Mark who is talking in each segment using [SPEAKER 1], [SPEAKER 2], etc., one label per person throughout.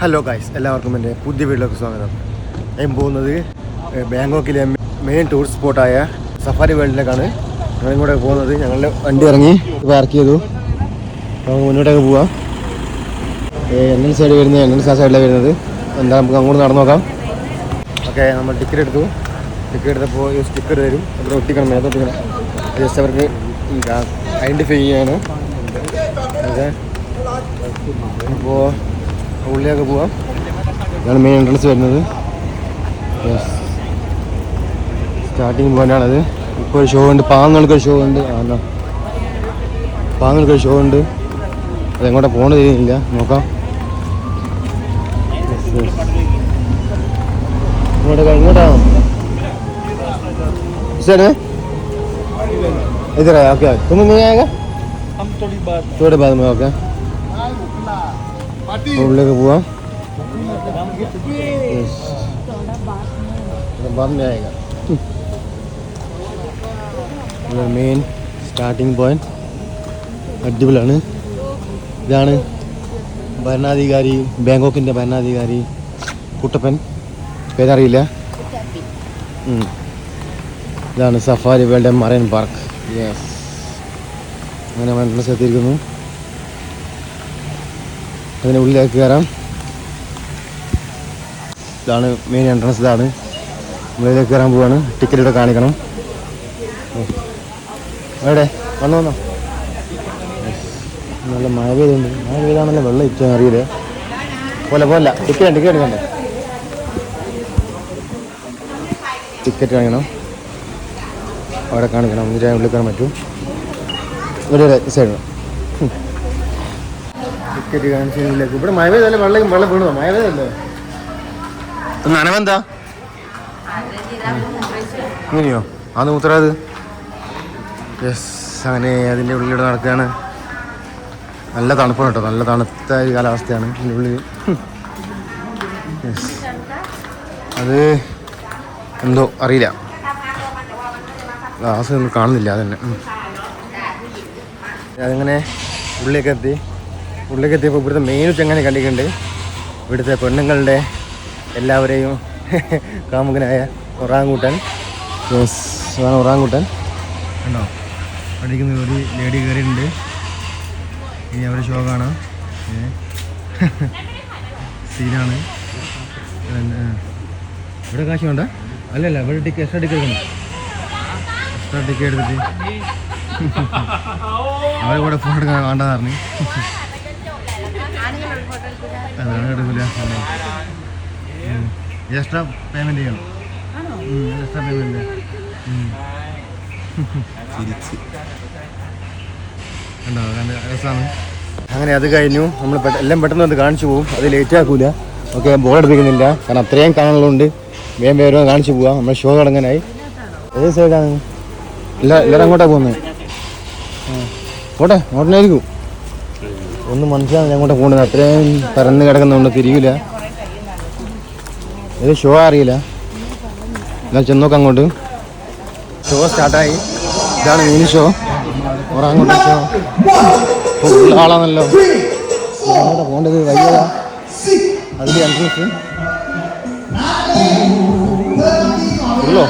[SPEAKER 1] Hello guys എല്ലാവർക്കും എന്റെ പുതിയ വീട്ടിലേക്ക് സ്വാഗതം. ഞാൻ പോകുന്നത് ബാങ്കോക്കിലെ മെയിൻ ടൂറിസ്റ്റ് സ്പോട്ടായ സഫാരി വേൾഡിലേക്കാണ് ഞങ്ങൾ കൂടെ പോകുന്നത്. ഞങ്ങളുടെ വണ്ടി ഇറങ്ങി പാർക്ക് ചെയ്തു. നമുക്ക് മുന്നോട്ടേക്ക് പോവാം. എൻ സൈഡ് വരുന്നത് എൻ ആ സൈഡിലാണ് വരുന്നത്. എന്താ നമുക്ക് അങ്ങോട്ട് നടന്നു നോക്കാം. ഓക്കെ നമ്മൾ ടിക്കറ്റ് എടുത്തു. ടിക്കറ്റ് എടുത്തപ്പോൾ ഈ സ്റ്റിക്കർ തരും. അവിടെ ഒട്ടിക്കണം മേത്തൊട്ടിക്കണം ജസ്റ്റ് അവർക്ക് ഐഡന്റിഫൈ ചെയ്യാണ്. ഓക്കെ. അപ്പോൾ ഉള്ളിലേക്ക് പോവാം ഇതാണ് മെയിൻ എൻട്രൻസ് വരുന്നത് സ്റ്റാർട്ടിങ് പോയിന്റാണത് ഇപ്പോൾ ഒരു ഷോ ഉണ്ട് പാങ്ങൾക്കൊരു ഷോ ഉണ്ട് ആ എന്നാ പാങ്ങൾക്കൊരു ഷോ ഉണ്ട് അതെങ്ങോട്ടാ പോകണത് ചെയ്യുന്നില്ല നോക്കാം Yes, yes. ഇങ്ങോട്ടേക്കാ ഇങ്ങോട്ടാണോ सर इधर है ओके तुम में आएगा
[SPEAKER 2] हम थोड़ी बात
[SPEAKER 1] थोड़े बाद में ओके ഉള്ളിലേക്ക് പോവാം. മെയിൻ സ്റ്റാർട്ടിംഗ് പോയിന്റ് അടിപൊളിയാണ്. ഇതാണ് ഭരണാധികാരി ബാങ്കോക്കിന്റെ ഭരണാധികാരി കുട്ടപ്പൻ. പേരറിയില്ല. ഇതാണ് Safari World Marine Park. Yes അങ്ങനെ മനസ്സിലെത്തിയിരിക്കുന്നു അതിന് ഉള്ളിലേക്ക് കയറാം. ഇതാണ് മെയിൻ എൻട്രൻസ് ഇതാണ്. ഉള്ളിലേക്ക് കയറാൻ പോവാണ്. ടിക്കറ്റ് ഇവിടെ കാണിക്കണം. എവിടെ? വന്നു വന്നോ. നല്ല മഴ പെയ്തുണ്ട് മഴ പെയ്താണല്ലോ വെള്ളം ഇറ്റാൻ അറിയില്ലേ? പോലെ പോലെ. ടിക്കറ്റ് ടിക്കറ്റ് എടുക്കണ്ടേ ടിക്കറ്റ് കാണിക്കണം. അവിടെ കാണിക്കണം. എന്നിട്ട് ഉള്ളിൽ കയറാൻ പറ്റും. ഇവിടെ സൈഡ് ടിക്കറ്റ് കാണിച്ചതിലേക്ക് ഇവിടെ മഴ വെള്ളം വെള്ളം വീണോ മഴ നനവെന്താ? ഇങ്ങനെയോ? അത്? മൂത്രാത് യെസ് അങ്ങനെ അതിന്റെ ഉള്ളിലൂടെ നടക്കുകയാണ്. നല്ല തണുപ്പാണ് കേട്ടോ. നല്ല തണുത്ത ഒരു കാലാവസ്ഥയാണ്. അതിന്റെ ഉള്ളിൽ. യെസ് അത് എന്തോ അറിയില്ല. ഗ്ലാസ് ഒന്നും കാണുന്നില്ല അതന്നെ. അതിങ്ങനെ ഉള്ളിലേക്ക് എത്തി. ഉള്ളിലേക്ക് എത്തിയപ്പോൾ ഇവിടുത്തെ മെയിൻ ചെങ്ങനെ കണ്ടിട്ടുണ്ട്? ഇവിടുത്തെ പെണ്ണുങ്ങളുടെ എല്ലാവരെയും കാമുകനായ ഒറാങ്കൂട്ടൻ. യെസ് അതാണ് ഒറാങ്കൂട്ടൻ. കണ്ടോ? പഠിക്കുന്ന ഒരു ലേഡി കയറിയിട്ടുണ്ട്. ഇനി അവരുടെ ഷോ. സീനാണ് ഇവിടെ കാശ് വേണ്ട. അല്ലല്ല ഇവിടെ ടിക്കറ്റ് എക്സ്ട്രാ ടിക്കറ്റ് എടുക്കണം. എക്സ്ട്രാ ടിക്കറ്റ് എടുത്തിട്ട്. അവരെ കൂടെ ഫോട്ടോ എടുക്കാൻ പറഞ്ഞു. അതാണ് എടുക്കില്ല എക്സ്ട്രാ പേയ്മെന്റ് ചെയ്യണം. എക്സ്ട്രാ പേയ്മെന്റ് രസമാണ് അങ്ങനെ അത് കഴിഞ്ഞു. നമ്മൾ എല്ലാം പെട്ടെന്ന് അത് കാണിച്ചു പോകും. അത് ലേറ്റ് ആക്കൂല. ഓക്കെ ബോൾ എടുപ്പിക്കുന്നില്ല കാരണം അത്രയും കാണാനുള്ളതുകൊണ്ട് വേഗം വേഗം കാണിച്ചു പോവാം. നമ്മൾ ഷോ തുടങ്ങാനായി. ഏത് സൈഡാണ് എല്ലാ എല്ലാവരും അങ്ങോട്ടാണ് പോകുന്നത് പോട്ടെ അങ്ങോട്ടായിരിക്കും ഒന്നും മനസ്സിലാവില്ല അങ്ങോട്ട് പോകുന്നത് അത്രയും പരന്ന് കിടക്കുന്നുണ്ട് തിരിയില്ല ഇത് ഷോ അറിയില്ല. എന്നാൽ ചെന്നോക്കാം അങ്ങോട്ട്. ഷോ സ്റ്റാർട്ടായി ഇതാണ് മീൻ ഷോ അങ്ങോട്ട് ഷോ ഫുൾ ആളാണല്ലോ. അങ്ങോട്ടാ പോകേണ്ടത് വയ്യതാ അതിന്റെ എൻട്രൻസ് ഉള്ളോ?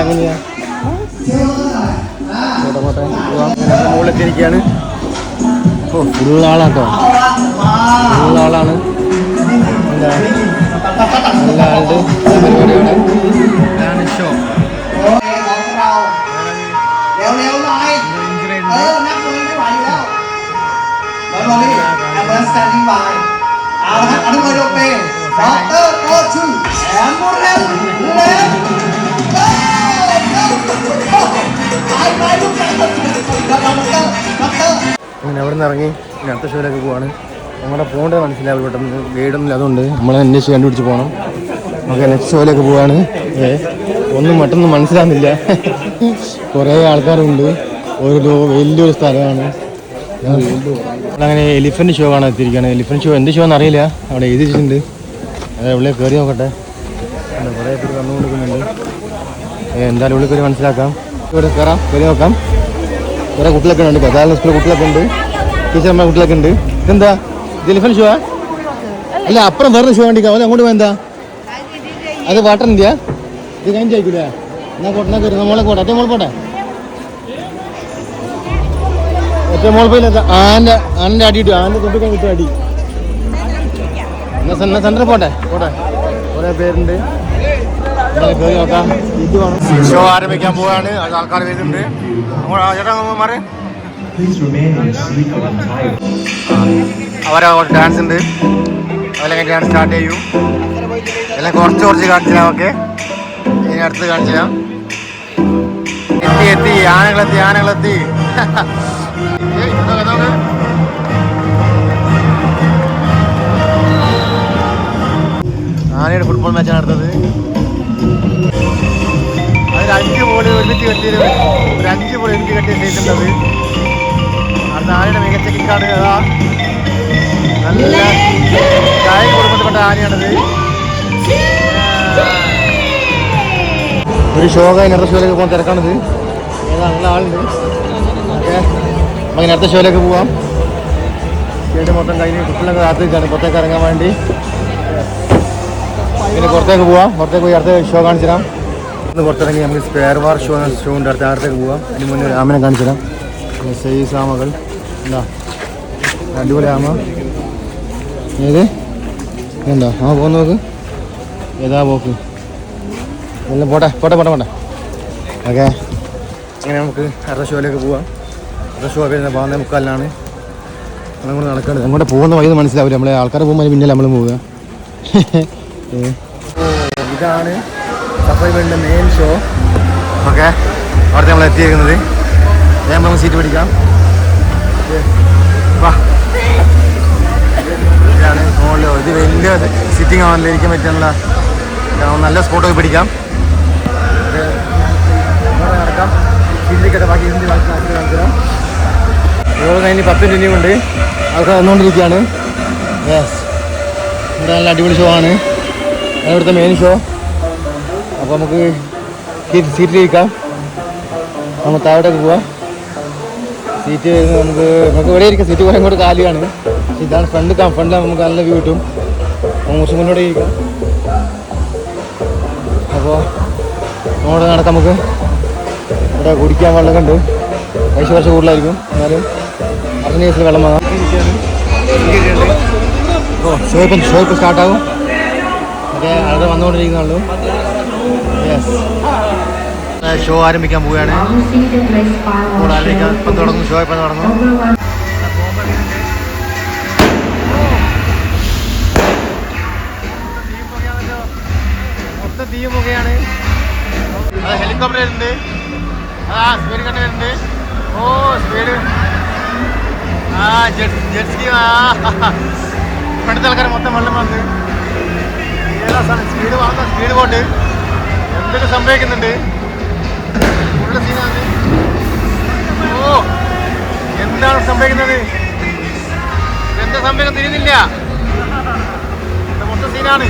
[SPEAKER 1] എങ്ങനെയാ? പോവാം. അങ്ങനെ മുകളിലെത്തിയിരിക്കുകയാണ്. ഓ ഫുൾ ആളാട്ടോ ഫുൾ ആളാണ് എന്താ നല്ല ആളുടെ പരിപാടിയാണ് ഇതാണ് ഷോ
[SPEAKER 2] เร็วเร็วหน่อยเออนับเลยไม่ไหวอยู่แล้วบอลลี่แอมเบอร์ standing by เอาละครับอนุโมทนาเป็นด็อกเตอร์
[SPEAKER 1] അങ്ങനെ അവിടെ നിന്ന് ഇറങ്ങി? പിന്നെ അടുത്ത ഷോയിലൊക്കെ പോവാണ്. നമ്മുടെ പോകേണ്ടത് മനസ്സിലാവില്ല പെട്ടെന്ന് ഗൈഡൊന്നും അതുകൊണ്ട് നമ്മൾ അന്വേഷിച്ച് കണ്ടുപിടിച്ച് പോകണം. നമുക്ക് നെക്സ്റ്റ് ഷോയിലൊക്കെ പോവാണ്. ഏ ഒന്നും മറ്റൊന്നും മനസ്സിലാകുന്നില്ല കുറേ ആൾക്കാരുണ്ട്. ഒരു വലിയൊരു സ്ഥലമാണ്. അങ്ങനെ എലിഫന്റ് ഷോ കാണാൻ എത്തിയിരിക്കുകയാണ്. എലിഫന്റ് ഷോ എന്ത് ഷോ എന്നറിയില്ല. അവിടെ എഴുതി വെച്ചിട്ടുണ്ട് അതെ ഉള്ളിൽ കയറി നോക്കട്ടെ. കുറേ പേര് വന്നു കൊടുക്കുന്നുണ്ട് എന്തായാലും ഉള്ളിൽ കയറി മനസ്സിലാക്കാം. ഇവിടെ കയറാം കയറി നോക്കാം. കുറേ കുട്ടികളൊക്കെ ഉണ്ട്. കഥാല സ്കൂളിൽ കുട്ടികളൊക്കെ ഉണ്ട്. ടീച്ചർമാർ കുട്ടികളൊക്കെ ഉണ്ട്. ഇതെന്താ? ഇത് എലിഫന്റ് ഷോ അല്ല അപ്പുറം വേറെ ഷോ വേണ്ടി അവൻ അങ്ങോട്ട് പോയെന്താ? അത് വാട്ടർ ഇന്ത്യ. ഇത് കഴിഞ്ഞ് ചോദിക്കൂലേ? എന്നാ പോട്ടെ എന്നാ കയറി? മോളെ കോട്ടെ. ഒറ്റ മോൾ പോട്ടെ? ഒറ്റ മോൾ പോയില്ല. ആന്റെ ആന്റെ അടി ഇട്ടു. ആന്റെ തൊട്ടിക്കാൻ കിട്ടും അടി. എന്നാ സെന്റർ പോട്ടെ? പോട്ടെ. കുറേ പേരുണ്ട്. ഷോ ആരംഭിക്കാൻ പോവാണ്. അത് ആൾക്കാർ വരുന്നുണ്ട്. ചേട്ടാ മാറി. അവരെ ഡാൻസ് ഉണ്ട്. അതിലൊക്കെ ഡാൻസ് സ്റ്റാർട്ട് ചെയ്യൂ. എല്ലാം കുറച്ച് കുറച്ച് കാണിച്ചു ഓക്കെ ഇനി അടുത്ത് കാണിച്ചു തരാം എത്തി എത്തി. ആനകളെത്തി ആനകളെത്തി. ആനയുടെ ഫുട്ബോൾ മാച്ചാണ് അടുത്തത്. അഞ്ച് ബോൾ ഒരുമിച്ച് കെട്ടിയത് ഒരു അഞ്ച് ബോൾ ഒരുമിച്ച് കെട്ടിയ സൈസ് അത് ആനയുടെ മികച്ച കിക്കാണ് അതാ. നല്ല കായൽ കുടുംബത്തിൽപ്പെട്ട ആനയാണത്. ഒരു ഷോക അടുത്ത ഷോയിലേക്ക് പോകാൻ തിരക്കാണിത്. ഏതാ? നല്ല ആളുണ്ട്. ഓക്കെ. നമുക്ക് അടുത്ത ഷോയിലേക്ക് പോവാം. സ്റ്റേഡ് മൊത്തം കഴിഞ്ഞ് കുട്ടികളൊക്കെ കാത്തിരിക്കുകയാണ് പുറത്തേക്ക് ഇറങ്ങാൻ വേണ്ടി. പിന്നെ പുറത്തേക്ക് പോവാം. പുറത്തേക്ക് പോയി അടുത്ത ഷോ കാണിച്ചു ഇന്ന് പുറത്തിറങ്ങി നമുക്ക് സ്പെയർ വാർ ഷോ ഷോ ഉണ്ട് അടുത്ത അടുത്തേക്ക് പോവാം. അതിന് മുന്നേ രാമനെ കാണിച്ചു തരാം സൈസ് ആമകൾ. എന്താ അടിപൊളി ആമ. ഏത്? എന്താ ആ പോകുന്ന നോക്ക്. ഏതാ പോക്ക്? എല്ലാം പോട്ടെ പോട്ടെ പോട്ടെ പോട്ടെ. ഓക്കെ. അങ്ങനെ നമുക്ക് അടുത്ത ഷോയിലേക്ക് പോവാം. അടുത്ത ഷോ വരുന്ന പാന്നേ മുക്കാലിനാണ്. അങ്ങോട്ട് നടക്കേണ്ടത് അങ്ങോട്ട് പോകുന്ന വൈകുന്നത് മനസ്സിലാവില്ല നമ്മളെ ആൾക്കാർ പോകുമ്പോൾ പിന്നെ നമ്മൾ പോവുക. ഇതാണ് വേൾഡിന്റെ മെയിൻ ഷോ ഓക്കെ അവിടെ നമ്മൾ എത്തിയിരിക്കുന്നത് ഞാൻ നമുക്ക് സീറ്റ് പിടിക്കാം. വാ. ഇതാണ് മുകളിൽ ഇത് വലിയ സിറ്റിംഗ് ആണല്ലോ ഇരിക്കാൻ പറ്റുന്നുള്ള നല്ല സ്പോട്ടൊക്കെ പിടിക്കാം. നടക്കാം ബാക്കി കഴിഞ്ഞ് പത്ത് മിനിറ്റും കൊണ്ട് ആൾക്കാർ വന്നുകൊണ്ടിരിക്കുകയാണ് യെസ് ഇവിടെ നല്ല അടിപൊളി ഷോ ആണ്. ഇവിടുത്തെ മെയിൻ ഷോ അപ്പോൾ നമുക്ക് സീറ്റ് സീറ്റിലിരിക്കാം. നമ്മൾ താഴോട്ടേക്ക് പോവാം. സീറ്റ് വരുന്നത് നമുക്ക് നമുക്ക് ഇവിടെ ഇരിക്കാം. സീറ്റ് കുറേ കൂടെ കാലിയാണ്. പക്ഷേ ഇതാണ് ഫ്രണ്ട് ഫ്രണ്ടിൽ നമുക്ക് നല്ല വ്യൂ കിട്ടും. കുറച്ചും മുന്നോട്ട് ഇരിക്കാം. അപ്പോൾ അങ്ങോട്ട് നടക്കാം നമുക്ക്. ഇവിടെ കുടിക്കാൻ വെള്ളം കണ്ട് പൈസ കുറച്ച് കൂടുതലായിരിക്കും. എന്നാലും അർജൻ കേസിൽ വെള്ളം വാങ്ങാം ഓ ഷോ ഇപ്പം ഷോ ഇപ്പം സ്റ്റാർട്ടാകും അതെ അവിടെ വന്നുകൊണ്ടിരിക്കുന്നുള്ളൂ. ഷോ ആരംഭിക്കാൻ പോവുകയാണ്. ആരംഭിക്കാൻ ഇപ്പം തുടങ്ങും ഷോ ഇപ്പം തുടങ്ങും മൊത്തം തീ മുഖയാണ് അത് ഹെലികോപ്റ്റർ വരുന്നുണ്ട്. ആ സ്പീഡ് കണ്ട് വരുന്നുണ്ട്. ഓ സ്പീഡ് ആ ജെറ്റ് ജെറ്റ് സ്കീ ആ. ഇവിടുത്തെ ആൾക്കാർ മൊത്തം വെള്ളം വന്ന്. സ്പീഡ് വാങ്ങുന്ന സ്പീഡ് ബോട്ട് എന്തൊക്കെ സംഭവിക്കുന്നുണ്ട്? ഉള്ള സീനാണ് ഓ എന്താണ് സംഭവിക്കുന്നത്? എന്താ സംഭവിക്കാൻ തിരിയുന്നില്ല. മൊത്തം സീനാണ്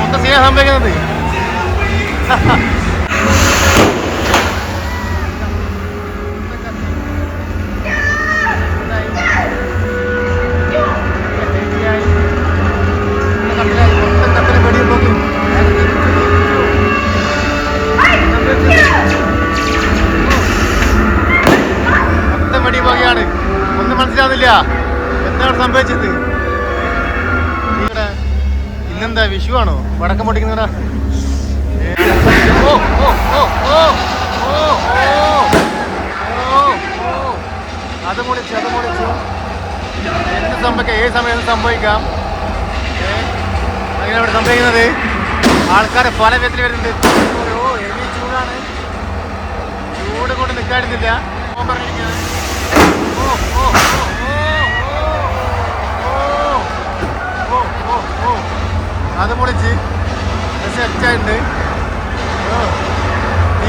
[SPEAKER 1] മൊത്തം സീനാണ് സംഭവിക്കുന്നത്. സംഭവിച്ചത് ഇവിടെ ഇന്നെന്താ വിഷു ആണോ? വടക്കം പൊട്ടിക്കുന്നവരാ ഓ ഓ ഓ ഓ ഓ ഓ അത് പൊളിച്ചു അത് പൊളിച്ചു. എന്ത് സംഭവിക്കാം? ഏത് സമയം സംഭവിക്കാം? അങ്ങനെ ഇവിടെ സംഭവിക്കുന്നത്? ആൾക്കാർ പല വിധത്തിൽ വരുന്നുണ്ട്. ഓ ഹെവി ചൂടാണ്. ചൂട് കൊണ്ട് നിൽക്കാടുന്നില്ല ഓൻ പറഞ്ഞിരിക്കുകയാണ് അത് പൊളിച്ച്. സെറ്റായിട്ടുണ്ട്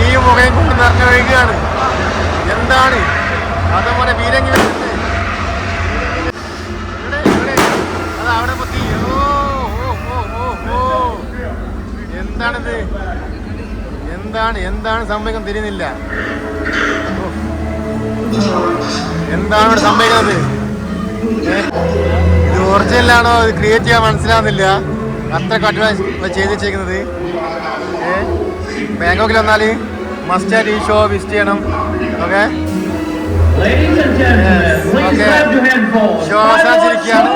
[SPEAKER 1] ഈ മുഖയും കൊണ്ട് നിറഞ്ഞു ഒഴുകുകയാണ്. എന്താണ്? അതേപോലെ വീരങ്ങി. എന്താണിത്? എന്താണ്? എന്താണ് സംഭവിക്കുന്നത് തിരിയുന്നില്ല. എന്താണ് ഇവിടെ സംഭവിക്കുന്നത്? ഇത് ഒറിജിനലാണോ ഇത് ക്രിയേറ്റ് ചെയ്യാൻ മനസ്സിലാവുന്നില്ല. അത്ര അഡ്വാൻസ് ചെയ്ത് വെച്ചേക്കുന്നത് ഏ? ബാങ്കോക്കിൽ വന്നാൽ മസ്റ്റ് ആയിട്ട് ഈ ഷോ വിസിറ്റ് ചെയ്യണം. ഓക്കെ ഷോ അവസാനിച്ചിരിക്കുകയാണ്.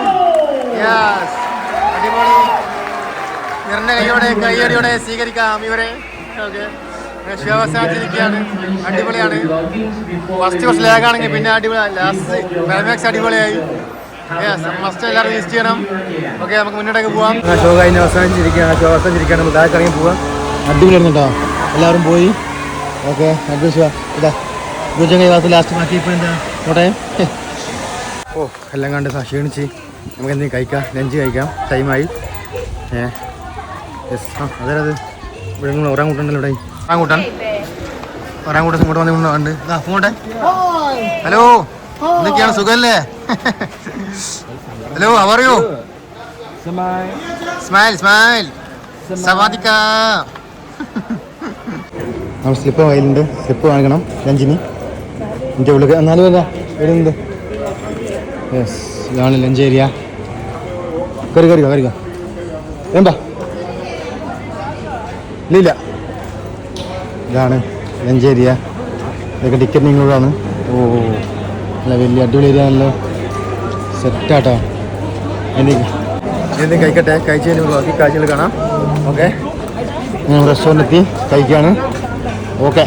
[SPEAKER 1] യെസ് അടിപൊളി. നിറഞ്ഞ കൈയോടെ കൈയടിയോടെ സ്വീകരിക്കാം ഇവരെ. ഓക്കെ ഷോ അവസാനിച്ചിരിക്കുകയാണ്. അടിപൊളിയാണ്. ഫസ്റ്റ് കുറച്ച് ലാഗാണെങ്കിൽ പിന്നെ അടിപൊളി ലാസ്റ്റ് ക്ലൈമാക്സ് അടിപൊളിയായി. മസ്റ്റ് എല്ലാവരും ചെയ്യണം ഓക്കെ നമുക്ക് മുന്നോട്ടേക്ക് പോവാം. ഷോ കഴിഞ്ഞ് അവസാനിച്ചിരിക്കുകയാണ്. ഷോ അവസാനിച്ചിരിക്കുകയാണ്. നമുക്ക് താഴെ ഇറങ്ങി പോവാം. അടിപൊളിയായിരുന്നു എല്ലാവരും പോയി. ഓക്കെ ഇതാ. ലാസ്റ്റ് ബാക്കി ഇപ്പോൾ എന്താ? നോട്ടെ. ഓ എല്ലാം കണ്ട് ക്ഷീണിച്ച് നമുക്ക് എന്തെങ്കിലും കഴിക്കാം. ലഞ്ച് കഴിക്കാം. ടൈമായി ഏ. യെസ് ആ അതെ അത്? ഇവിടെ നിങ്ങൾ ഒരാങ്കൂട്ടുണ്ടല്ലോ ഇവിടെ? ഒരാങ്കൂട്ടൻ ഒരാങ്കൂട്ടൻ ഇങ്ങോട്ട് വന്ന് ഉണ്ട് ഇതാ ഹലോ എന്തൊക്കെയാണ് സുഖല്ലേ? ഹലോ അവറിയോ സ്മൈൽ സ്മൈൽ സവാദിക്ക. നമ്മൾ സ്ലിപ്പ് കയ്യിലുണ്ട് സ്ലിപ്പ് കാണിക്കണം ലഞ്ചിന് എന്റെ ഉള്ളിൽ എന്നാലും അല്ല വരുന്നുണ്ട് യെസ് ഇതാണ് ലഞ്ച് ഏരിയ കയറി കയറി കയറി എന്താ ഇല്ല ഇല്ല. ഇതാണ് ലഞ്ച് ഏരിയ ഇതൊക്കെ ടിക്കറ്റ് നിങ്ങളാണ് ഓ. നല്ല വലിയ അടിപൊളി ഏരിയ നല്ല സെറ്റാട്ടോ എന്തെങ്കിലും എന്തെങ്കിലും കഴിക്കട്ടെ. കഴിച്ച് കഴിഞ്ഞ് ബാക്കി കാഴ്ചകൾ കാണാം. ഓക്കെ. റെസ്റ്റോറന്റ് എത്തി കഴിക്കുകയാണ് ഓക്കെ.